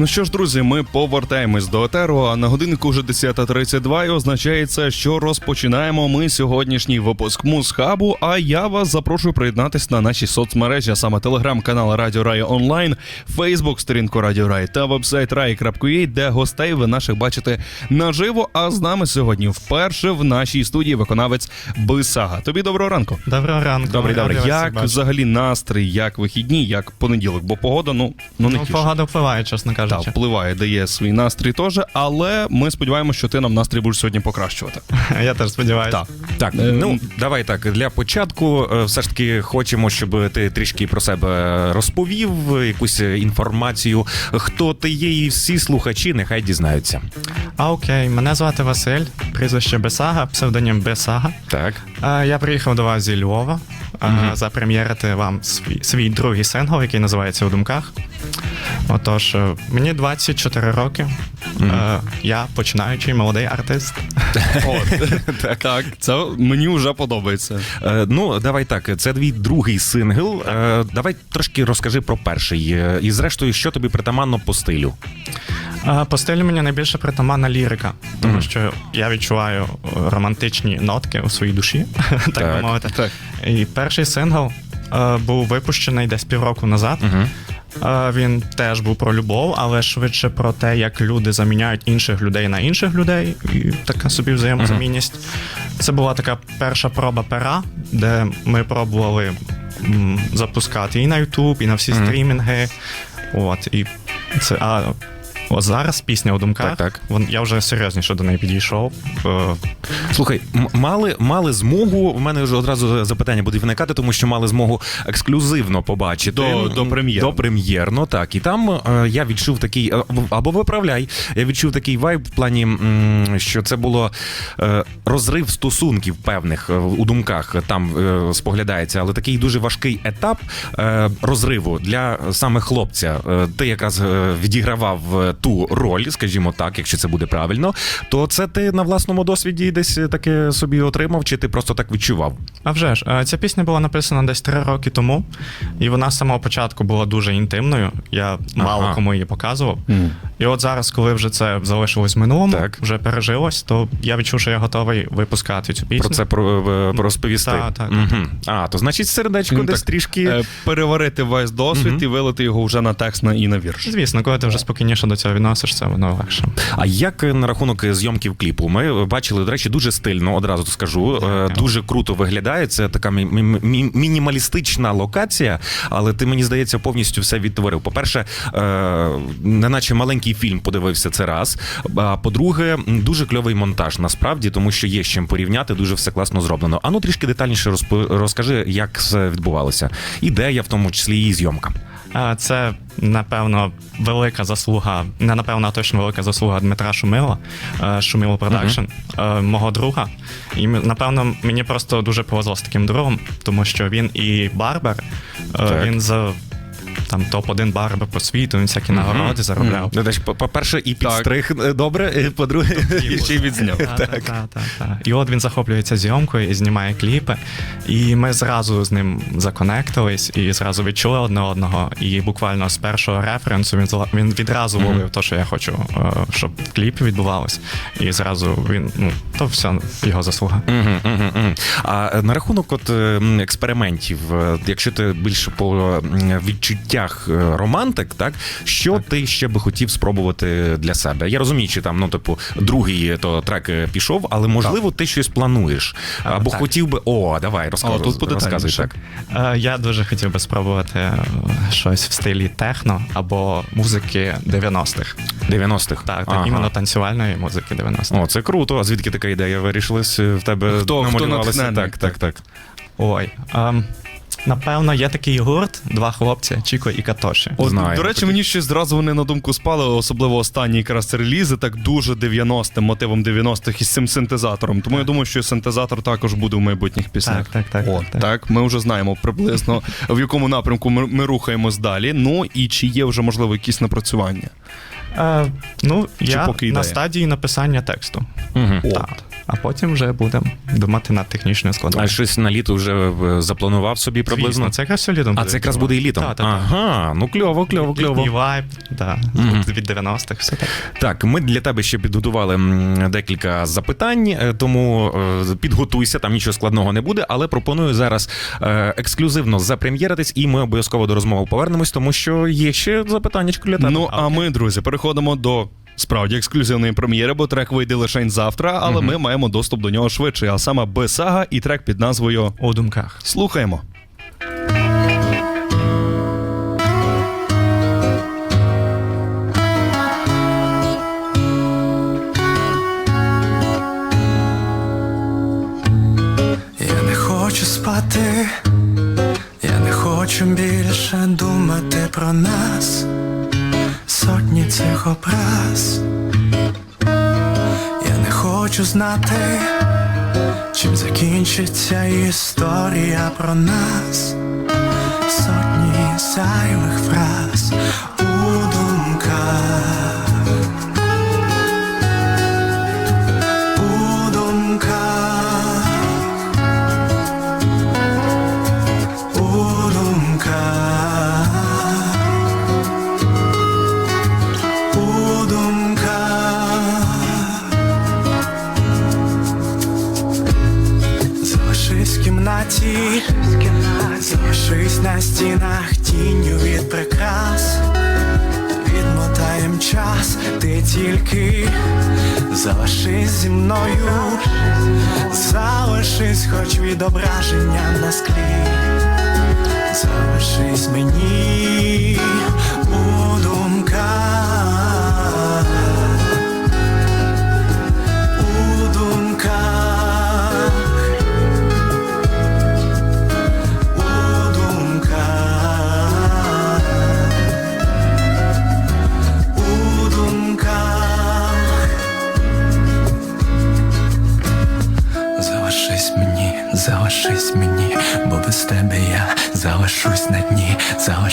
Ну що ж, друзі, ми повертаємось до етеру. А на годиннику вже 10.32 і означає це, що розпочинаємо ми сьогоднішній випуск Мусхабу. А я вас запрошую приєднатись на наші соцмережі, а саме телеграм-канал Радіо Рай Онлайн, Фейсбук, сторінку Радіо Рай та вебсайт rai.ua, де гостей ви наших бачите наживо. А з нами сьогодні вперше в нашій студії виконавець Бисага. Тобі доброго ранку. Доброго ранку. Добрий, вас Як взагалі настрій, як вихідні, як понеділок? Бо погода, ну ну не Ну, погода впливає, чесно Так, кажучи. впливає, дає свій настрій теж, але ми сподіваємося, що ти нам настрій будеш сьогодні покращувати. Я теж сподіваюся. Так. Так, Е, ну давай так. Для початку е, все ж таки хочемо, щоб ти трішки про себе розповів, якусь е, інформацію. Хто ти є, і всі слухачі нехай дізнаються. А окей, мене звати Василь, прізвище Бесага, псевдонім Бесага. Так. Я приїхав до вас зі Львова а, запрем'єрити вам свій, свій другий сингл, який називається У думках. Отож, е, мені 24 роки. Е, Я починаючий молодий артист. От. так, це мені вже подобається. Е, ну, давай так. Це твій другий сингл. Е, давай трошки розкажи про перший. І зрештою, що тобі притаманно по стилю. По стилю мені найбільше притаманна лірика, тому Мгм. що я відчуваю е, романтичні нотки у своїй душі, так, Так, би мовити. так. І перший сингл е, був випущений десь півроку назад. Угу. Е, Він теж був про любов, але швидше про те, як люди заміняють інших людей на інших людей, і така собі взаємозамінність. Це була така перша проба пера, де ми пробували м, запускати і на YouTube, і на всі Мгм. стрімінги. От, і це, а от зараз пісня у думках. Так, так. Вон, я вже серйозніше до неї підійшов. Е, Слухай, мали, мали змогу. У мене вже одразу запитання буде виникати, тому що мали змогу ексклюзивно побачити До- до прем'єрно. До прем'єрно, так. І там е, я відчув такий, е, або виправляй, я відчув такий вайб в плані, що це було е, розрив стосунків певних у думках там е, споглядається, але такий дуже важкий етап е, розриву для саме хлопця. Е, Ти якраз відігравав ту роль, скажімо так, якщо це буде правильно, то це ти на власному досвіді десь таке собі отримав, чи ти просто так відчував? А вже ж, ця пісня була написана десь три роки тому, і вона з самого початку була дуже інтимною. Я мало Ага. кому її показував. І от зараз, коли вже це залишилось в минулому, Так. вже пережилось, то я відчув, що я готовий випускати цю пісню. Про це про, про розповісти. Так, так, Мгм. А, то значить сердечко Ну, десь так, трішки. Е, Переварити весь досвід Мгм. і вилити його вже на текст на і на вірш. Звісно, коли ти вже спокійніше до цього відносишся, воно легше. А як е, на рахунок е, зйомків кліпу? Ми бачили, до речі, дуже стильно, одразу скажу. е, Дякую. Дуже круто виглядає. Це така мі- мі- мі- мінімалістична локація, але ти мені здається повністю все відтворив. По-перше, е, неначе маленький фільм подивився це раз. А по-друге, дуже кльовий монтаж насправді, тому що є з чим порівняти, дуже все класно зроблено. А ну трішки детальніше розп- розкажи, як це відбувалося. Ідея, в тому числі і зйомка. Це, напевно, велика заслуга, не напевно, а точно велика заслуга Дмитра Шумила, е, Шумило Продакшн, е, мого друга. І напевно, мені просто дуже повезло з таким другом, тому що він і барбер, е, Так. він за там топ-1 барбер по світу, він всякі нагороди заробляв. Ну, значить, по- По-перше, і Так. підстриг е, добре, е, по-друге, І ще й відзняв. Так, так, так, так. І от він захоплюється зйомкою і знімає кліпи. І ми зразу з ним законектились і зразу відчули одне одного. І буквально з першого референсу він зла- він відразу ловив те, що я хочу, е, щоб кліп відбувалось. І зразу він, ну, то все його заслуга. Мгм, мгм, мгм. А е, на рахунок от е, м, експериментів, е, якщо ти більше по м, відчуттях е, романтик, так що ти ще би хотів спробувати для себе? Я розумію, чи там, ну типу, другий то трек е, пішов, але можливо ти щось плануєш. Або так. хотів би. О, давай, розказуй, О, тут розказуй подетальніше. так. Е, Я дуже хотів би спробувати е, щось в стилі техно або музики 90-х. 90-х. Так, так Ага. іменно танцювальної музики 90-х. О, це круто. А звідки така ідея вирішилась е, в тебе? Хто- хто? Так, так, так. Ой. ем, Напевно, є такий гурт, два хлопці, Чіко і Катоші. От, Знаю. до речі, мені щось зразу вони на думку спали, особливо останні якраз релізи, так дуже 90-м, мотивом 90-х із цим синтезатором. Тому я думаю, що синтезатор також буде в майбутніх піснях. Так, так, так, О, так, так. так, ми вже знаємо приблизно в якому напрямку ми, ми рухаємось далі. Ну і чи є вже можливо якісь напрацювання? Е, ну, я поки ідея? на стадії написання тексту. Мгм. О, Так. А потім вже будемо думати над технічною складовою. А щось на літо вже е, запланував собі приблизно. Звісно, це якраз все літом. А буде це якраз буде і літом. Так, так, ага, ну кльово, кльово, Літній кльово. вайб, да, Мгм. від 90-х, все так. Так, ми для тебе ще підготували м, декілька запитань, е, тому е, підготуйся, там нічого складного не буде. Але пропоную зараз е, ексклюзивно запрем'єритись, і ми обов'язково до розмови повернемось, тому що є ще запитання для тебе. Ну а ми, друзі, переходимо до. Справді ексклюзивної прем'єри, бо трек вийде лише завтра, але ми маємо доступ до нього швидше. А саме Бесага і трек під назвою У думках. Слухаємо. Я не хочу спати, я не хочу більше думати про нас, образ. Я не хочу знати, чим закінчиться історія про нас, сотні зайвих фраз тінню від прикрас. Відмотаєм час, ти тільки залишись зі мною, залишись, хоч відображення на склі, залишись мені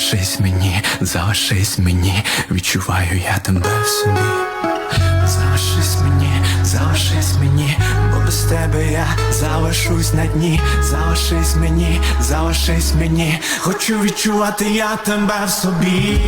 залишись мені, залишись мені, відчуваю я тебе в собі. Залишись мені, залишись мені, бо без тебе я залишусь на дні, залишись мені, залишись мені, хочу відчувати я тебе в собі.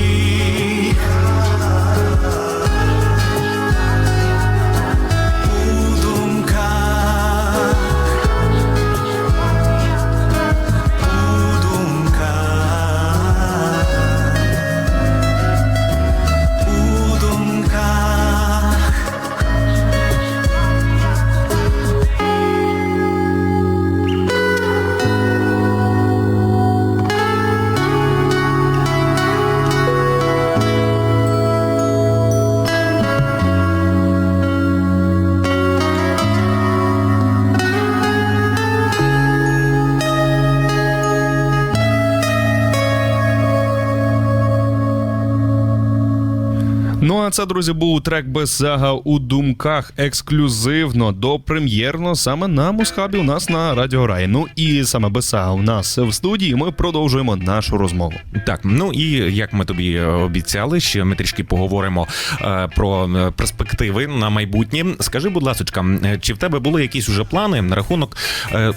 А це, друзі, був трек Бесага у думках ексклюзивно до прем'єрно саме на Мусхабі у нас на Радіо Рай. Ну і саме Бесага у нас в студії. Ми продовжуємо нашу розмову. Так, ну і як ми тобі е, обіцяли, ще ми трішки поговоримо е, про е, перспективи на майбутнє. Скажи, будь ласка, чи в тебе були якісь уже плани на рахунок? Е,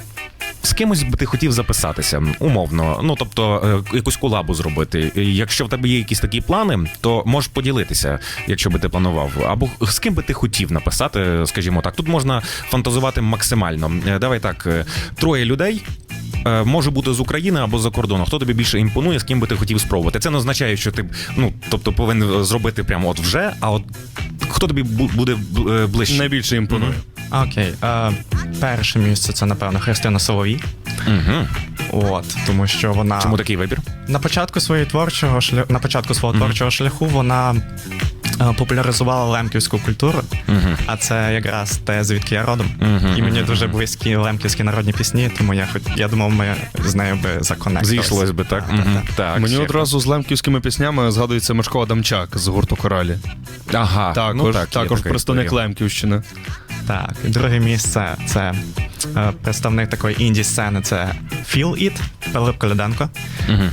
з кимось би ти хотів записатися, умовно, ну тобто е, якусь колабу зробити. Якщо в тебе є якісь такі плани, то можеш поділитися, якщо би ти планував. Або з ким би ти хотів написати, скажімо так. Тут можна фантазувати максимально. Е, Давай так, е, троє людей. Може бути з України або з-за кордону. Хто тобі більше імпонує, з ким би ти хотів спробувати? Це не означає, що ти ну тобто повинен зробити прямо от вже. А от хто тобі буде ближче? Найбільше імпонує. Окей. Е, перше місце це, напевно, Христина Соловій. Угу. От, тому що вона Чому такий вибір? на початку своєї творчого шля... на початку свого творчого шляху вона е, популяризувала лемківську культуру, Угу. а це якраз те, звідки я родом. Мгм, І мені дуже близькі лемківські народні пісні, тому я хоч я думав, ми з нею би законектились. Зійшлось би, так? Мгм. так Мені ще. одразу з лемківськими піснями згадується Мишко Адамчак з гурту Коралі. Ага, Також, ну, так, є також представник історія. Лемківщини. Так, друге місце це е, представник такої інді сцени це Feel It Пилип Коляденко. Мгм.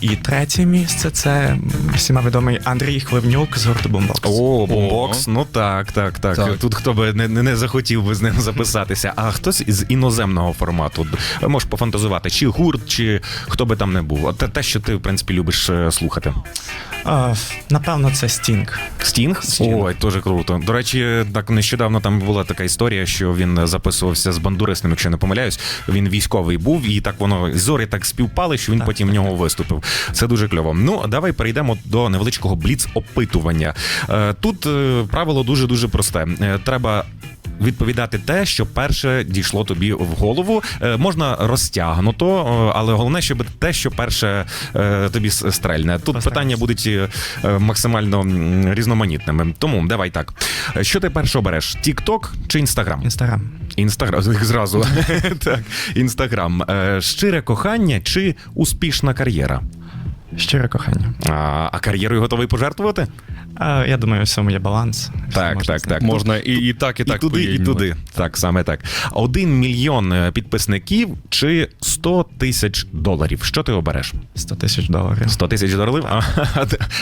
І третє місце це всіма відомий Андрій Хливнюк з гурту Бумбокс. О, бомбокс. Ну так, так, так, Так. Тут хто би не, не, захотів би з ним записатися. А хтось із іноземного формату можеш пофантазувати, чи гурт, чи хто би там не був. Те, те, що ти, в принципі, любиш е, слухати. Е, напевно, це Стінг. Стінг? Ой, дуже круто. До речі, так нещодавно там була така історія, що він записувався з бандурисним, якщо не помиляюсь. Він військовий був, і так воно зорі так співпали, що він Так, потім в нього виступив. Це дуже кльово. Ну, давай перейдемо до невеличкого бліц-опитування. Е, Тут е, правило дуже дуже просте. Е, Треба. Відповідати те, що перше дійшло тобі в голову, Е, можна розтягнуто, е, але головне, щоб те, що перше е, тобі стрельне. Тут Постараємось. питання будуть максимально різноманітними. Тому давай так. Що ти перше обереш? Тік-ток чи інстаграм? Інстаграм. Інстаграм зразу. так, інстаграм. Щире кохання чи успішна кар'єра? Щире кохання. А, а кар'єрою готовий пожертвувати? Е, я думаю, в цьому є баланс. Так, Можна так, так. Можна і, і так, і І так туди, і туди. Так, саме так. Один мільйон е, підписників чи 100 тисяч доларів. Що ти обереш? 100 тисяч доларів. 100 тисяч доларів? А,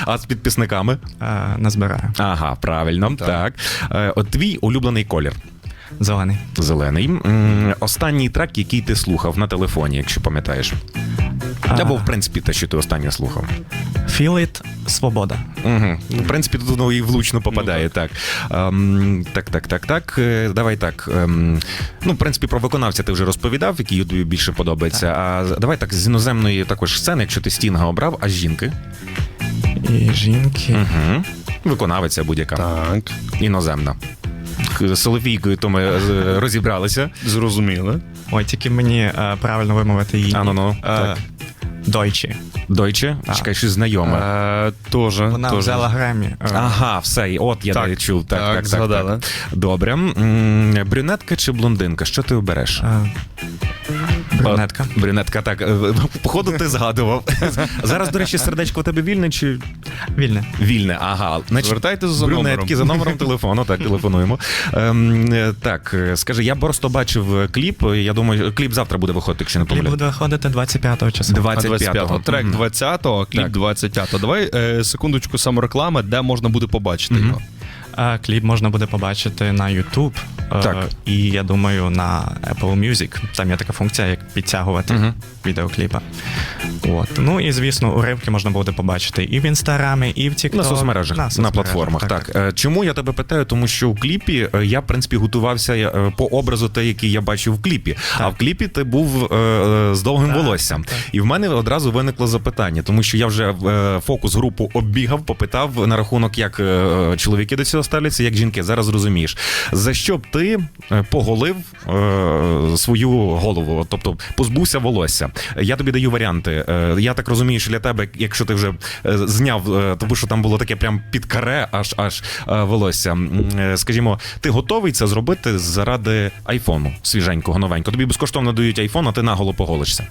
а з підписниками? Е, назбираю. Ага, правильно. Так. Е, От твій улюблений колір. Зелений. Зелений. Останній трек, який ти слухав на телефоні, якщо пам'ятаєш. Або, в принципі, те, що ти останнє слухав. Feel it, свобода. Угу. В принципі, тут воно і влучно попадає. так. Ем, так, так, так, так. Е, Давай так. Ем, ну, в принципі, про виконавця ти вже розповідав, який тобі більше подобається. А давай так, з іноземної також сцени, якщо ти стінга обрав, а з жінки. І жінки. Угу. Виконавиця будь-яка. Так, Іноземна. З Солофійкою то ми е, розібралися. зрозуміло. Ой, тільки мені е, правильно вимовити її. А, ну, ну, так. Дойчі. Дойче, Так. чекай, щось знайоме. Е, Тоже. Вона тоже. взяла Гремі. Е, Ага, все, от я Так, так, чув. Так, так, так, так, згадала. так. Добре. М, Брюнетка чи блондинка? Що ти обереш? е, брюнетка. Брюнетка, так. е, Походу, ти згадував. Зараз, до речі, сердечко у тебе вільне чи Вільне. вільне? Ага. Значить, Звертайтеся за брюнетки номером. за номером телефону. Так, телефонуємо. Ем, е, так, е, скажи, я просто бачив кліп. Я думаю, кліп завтра буде виходити, якщо не Кліп помиляюсь. буде виходити 25 числа. 25-го. Трек Мгм. 20-го, кліп Так. 25-го. Давай е, секундочку самореклами, де можна буде побачити його. Кліп можна буде побачити на YouTube. Е, Так. І я думаю, на Apple Music. Там є така функція, як підтягувати Мгм. відеокліпа. От. Ну і звісно, уривки можна буде побачити і в інстаграмі, і в TikTok. На соцмережах, на, соцмережах, платформах. Так, Е, чому я тебе питаю? Тому що у кліпі е, я, в принципі, готувався по образу, те, який я бачив в кліпі. А в кліпі ти був е, з довгим Так, волоссям. так, так. І в мене одразу виникло запитання, тому що я вже е, фокус групу оббігав, попитав на рахунок, як е, чоловіки до цього ставляться, як жінки. Зараз розумієш, за що б ти е, поголив е, свою голову, тобто позбувся волосся. Я тобі даю варіанти. Е, Я так розумію, що для тебе, якщо ти вже е, зняв, е, тому що там було таке прям під каре, аж аж е, волосся. Е, Скажімо, ти готовий це зробити заради айфону свіженького, новенького. Тобі безкоштовно дають айфон, а ти наголо поголишся.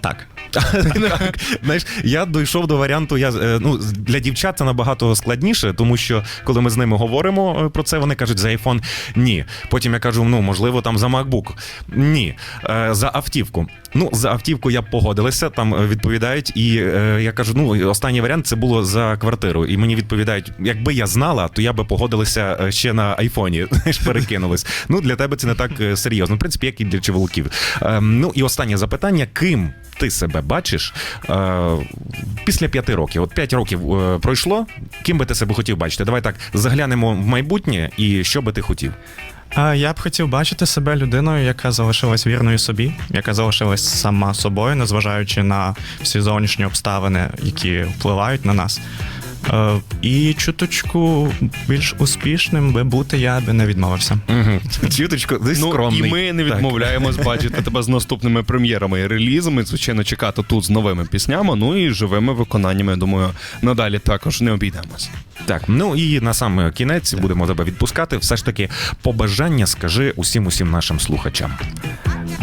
Так. Так, знаєш, я дійшов до варіанту. Я е, ну для дівчат це набагато складніше, тому що коли ми з ними говоримо е, про це, вони кажуть за iPhone ні. Потім я кажу, ну можливо, там за MacBook. Ні. Е, За автівку. Ну, за автівку я погодилася, там е, відповідають, і е, я кажу: ну останній варіант це було за квартиру. І мені відповідають: якби я знала, то я би погодилася е, ще на айфоні. Перекинулись. Ну для тебе це не так е, серйозно. В принципі, як і для чоловіків. Ем, Ну і останнє запитання: ким ти себе бачиш е, після п'яти років? От п'ять років е, пройшло. Ким би ти себе хотів бачити? Давай так заглянемо в майбутнє, і що би ти хотів? Я б хотів бачити себе людиною, яка залишилась вірною собі, яка залишилась сама собою, незважаючи на всі зовнішні обставини, які впливають на нас. Е, І чуточку більш успішним би бути я би не відмовився. Угу. Чуточку, десь Ну скромний. і ми не відмовляємось бачити тебе з наступними прем'єрами і релізами. Звичайно, чекати тут з новими піснями. Ну і живими виконаннями. Я думаю, надалі також не обійдемось. Так, ну і на сам кінець будемо тебе відпускати. Все ж таки, побажання скажи усім усім нашим слухачам.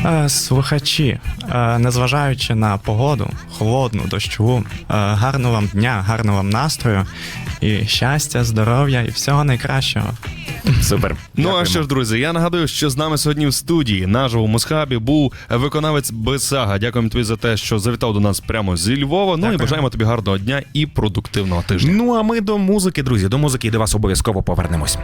Е, Слухачі, е, незважаючи на погоду, холодну, дощову, гарного вам дня, гарного вам настрою і щастя, здоров'я і всього найкращого. Супер. Ну а що ж, друзі, я нагадую, що з нами сьогодні в студії наживо в Мусхабі був виконавець Бесага. Дякуємо тобі за те, що завітав до нас прямо зі Львова. Ну і бажаємо тобі гарного дня і продуктивного тижня. Ну а ми до музики, друзі, до музики до вас обов'язково повернемось.